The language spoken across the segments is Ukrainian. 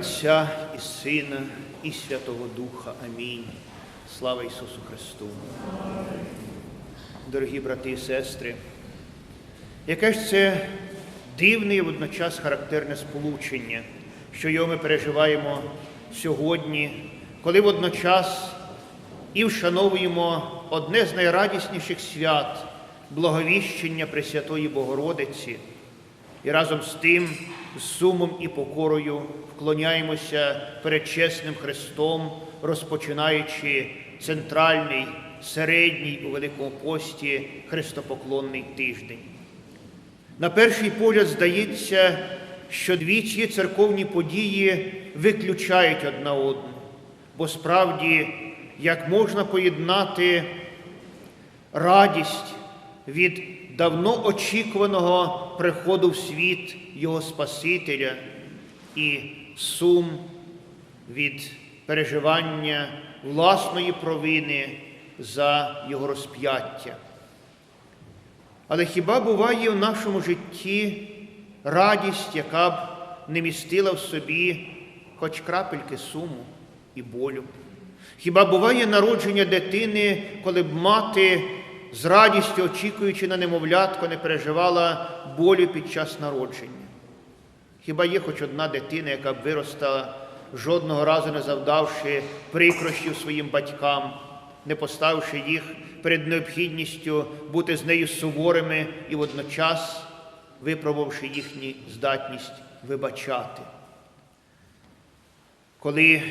Отця і Сина, і Святого Духа. Амінь. Слава Ісусу Христу. Дорогі брати і сестри, яке ж це дивне і водночас характерне сполучення, що його ми переживаємо сьогодні, коли водночас і вшановуємо одне з найрадісніших свят благовіщення Пресвятої Богородиці, і разом з тим, з сумом і покорою вклоняємося перед чесним Христом, розпочинаючи центральний, середній у Великому пості Христопоклонний тиждень. На перший погляд здається, що дві ці церковні події виключають одна одну, бо справді як можна поєднати радість від давно очікуваного приходу в світ Його Спасителя і сум від переживання власної провини за Його розп'яття. Але хіба буває в нашому житті радість, яка б не містила в собі хоч крапельки суму і болю? Хіба буває народження дитини, коли б мати з радістю, очікуючи на немовлятко, не переживала болю під час народження? Хіба є хоч одна дитина, яка б виростала, жодного разу не завдавши прикрощів своїм батькам, не поставивши їх перед необхідністю бути з нею суворими і водночас випробувавши їхню здатність вибачати? Коли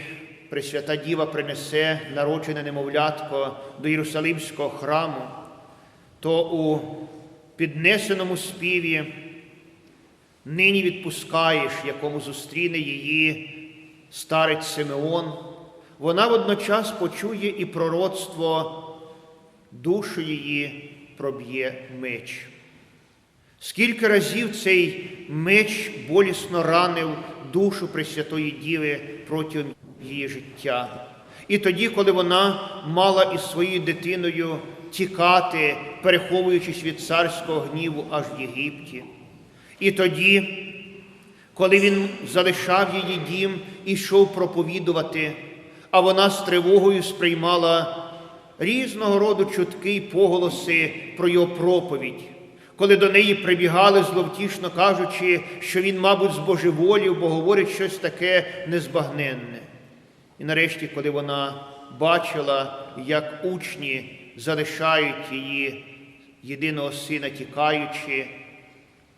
Пресвята Діва принесе народжене немовлятко до Єрусалимського храму, то у піднесеному співі нині відпускаєш, якому зустріне її старець Симеон, вона водночас почує і пророцтво, душу її проб'є меч. Скільки разів цей меч болісно ранив душу Пресвятої Діви протягом її життя. І тоді, коли вона мала із своєю дитиною тікати, переховуючись від царського гніву аж в Єгипті. І тоді, коли він залишав її дім і йшов проповідувати, а вона з тривогою сприймала різного роду чутки й поголоси про його проповідь, коли до неї прибігали зловтішно кажучи, що він, мабуть, збожеволів, бо говорить щось таке незбагненне. І нарешті, коли вона бачила, як учні залишають її єдиного сина, тікаючи,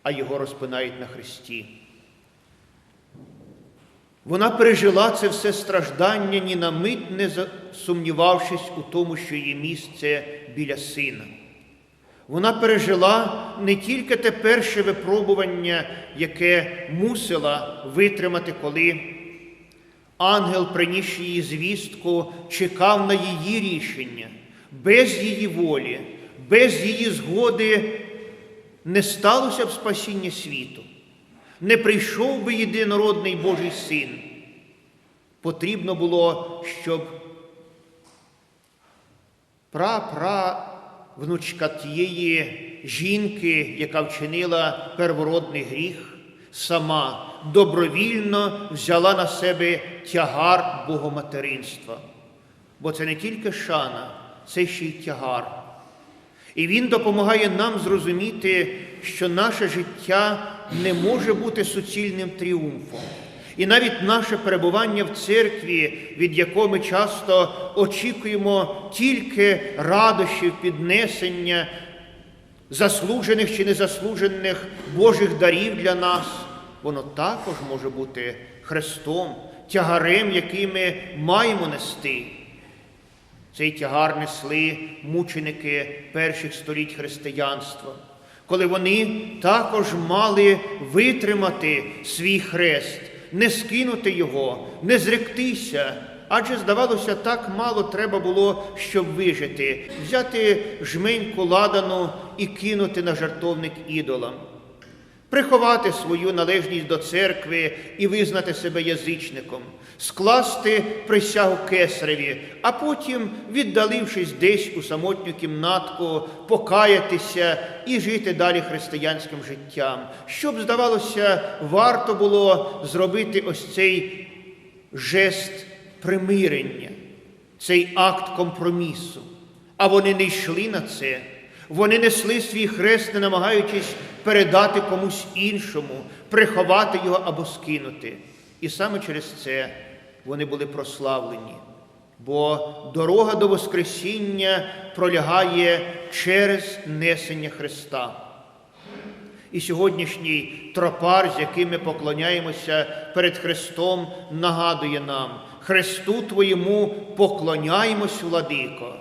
а його розпинають на хресті. Вона пережила це все страждання, ні на мить не сумнівавшись у тому, що її місце біля сина. Вона пережила не тільки те перше випробування, яке мусила витримати, коли ангел, приніс її звістку, чекав на її рішення, без її волі, без її згоди не сталося б спасіння світу не прийшов би єдинородний Божий син. Потрібно було, щоб пра-пра внучка тієї жінки, яка вчинила первородний гріх, сама добровільно взяла на себе тягар богоматеринства. Бо це не тільки шана, це ще й тягар. І він допомагає нам зрозуміти, що наше життя не може бути суцільним тріумфом. І навіть наше перебування в церкві, від якого ми часто очікуємо тільки радощів, піднесення, заслужених чи незаслужених Божих дарів для нас, воно також може бути хрестом, тягарем, який ми маємо нести. Цей тягар несли мученики перших століть християнства, коли вони також мали витримати свій хрест, не скинути його, не зректися, адже, здавалося, так мало треба було, щоб вижити, взяти жменьку ладану і кинути на жартовник ідолам приховати свою належність до церкви і визнати себе язичником, скласти присягу кесареві, а потім, віддалившись десь у самотню кімнатку, покаятися і жити далі християнським життям, щоб, здавалося, варто було зробити ось цей жест примирення, цей акт компромісу. А вони не йшли на це. Вони несли свій хрест, не намагаючись передати комусь іншому, приховати його або скинути. І саме через це вони були прославлені. Бо дорога до Воскресіння пролягає через несення Христа. І сьогоднішній тропар, з яким ми поклоняємося перед Христом, нагадує нам, Христу Твоєму поклоняємось, владико,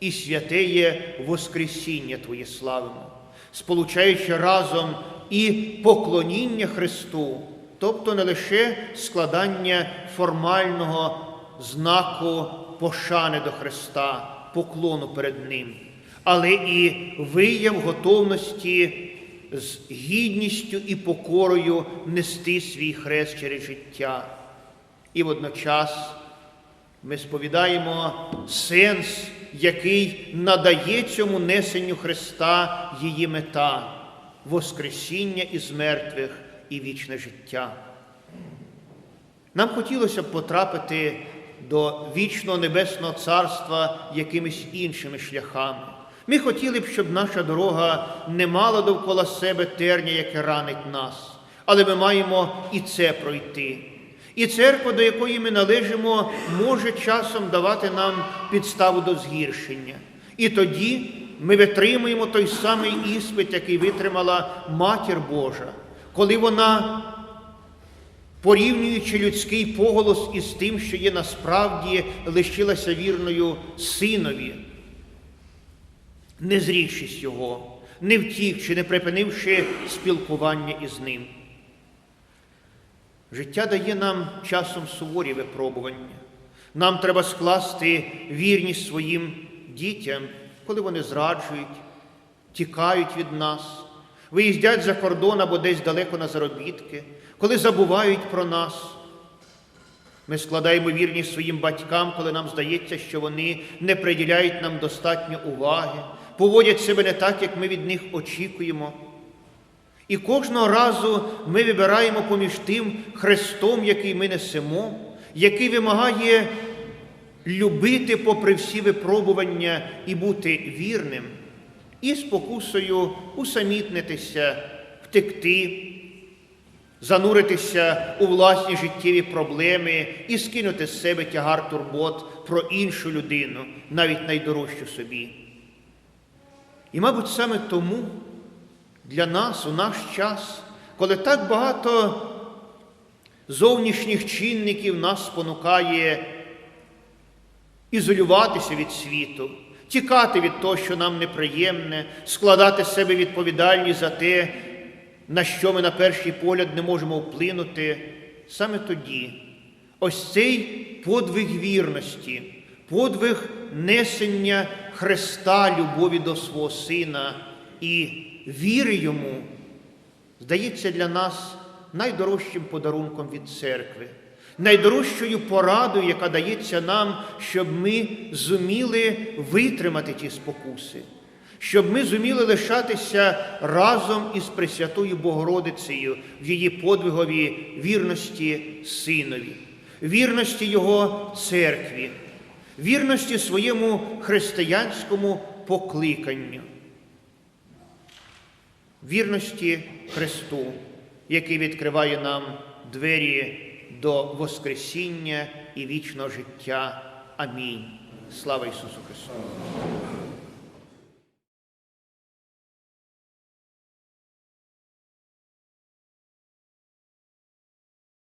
і святеє Воскресіння Твоє славимо, сполучаючи разом і поклоніння Христу, тобто не лише складання формального знаку пошани до Христа, поклону перед Ним, але і вияв готовності з гідністю і покорою нести свій хрест через життя. І водночас ми сповідаємо сенс, який надає цьому несенню Христа її мета Воскресіння із мертвих і вічне життя. Нам хотілося б потрапити до вічного небесного царства якимись іншими шляхами. Ми хотіли б, щоб наша дорога не мала довкола себе терня, яке ранить нас, але ми маємо і це пройти. І церква, до якої ми належимо, може часом давати нам підставу до згіршення. І тоді ми витримуємо той самий іспит, який витримала Матір Божа, коли вона, порівнюючи людський поголос із тим, що є насправді, лишилася вірною синові не зрікшись його, не втікши, не припинивши спілкування із ним. Життя дає нам часом суворі випробування. Нам треба скласти вірність своїм дітям, коли вони зраджують, тікають від нас, виїздять за кордон або десь далеко на заробітки, коли забувають про нас. Ми складаємо вірність своїм батькам, коли нам здається, що вони не приділяють нам достатньо уваги, поводять себе не так, як ми від них очікуємо. І кожного разу ми вибираємо поміж тим Христом, який ми несемо, який вимагає любити попри всі випробування і бути вірним, і спокусою усамітнитися, втекти, зануритися у власні життєві проблеми і скинути з себе тягар турбот про іншу людину, навіть найдорожчу собі. І, мабуть, саме тому для нас у наш час, коли так багато зовнішніх чинників нас спонукає ізолюватися від світу, тікати від того, що нам неприємне, складати себе відповідальність за те, на що ми на перший погляд не можемо вплинути, саме тоді ось цей подвиг вірності, подвиг несення Христа, любові до свого Сина і віри Йому, здається для нас найдорожчим подарунком від церкви, найдорожчою порадою, яка дається нам, щоб ми зуміли витримати ті спокуси, щоб ми зуміли лишатися разом із Пресвятою Богородицею в її подвигові вірності Синові, вірності Його церкві вірності своєму християнському покликанню, вірності Христу, який відкриває нам двері до Воскресіння і вічного життя. Амінь. Слава Ісусу Христу!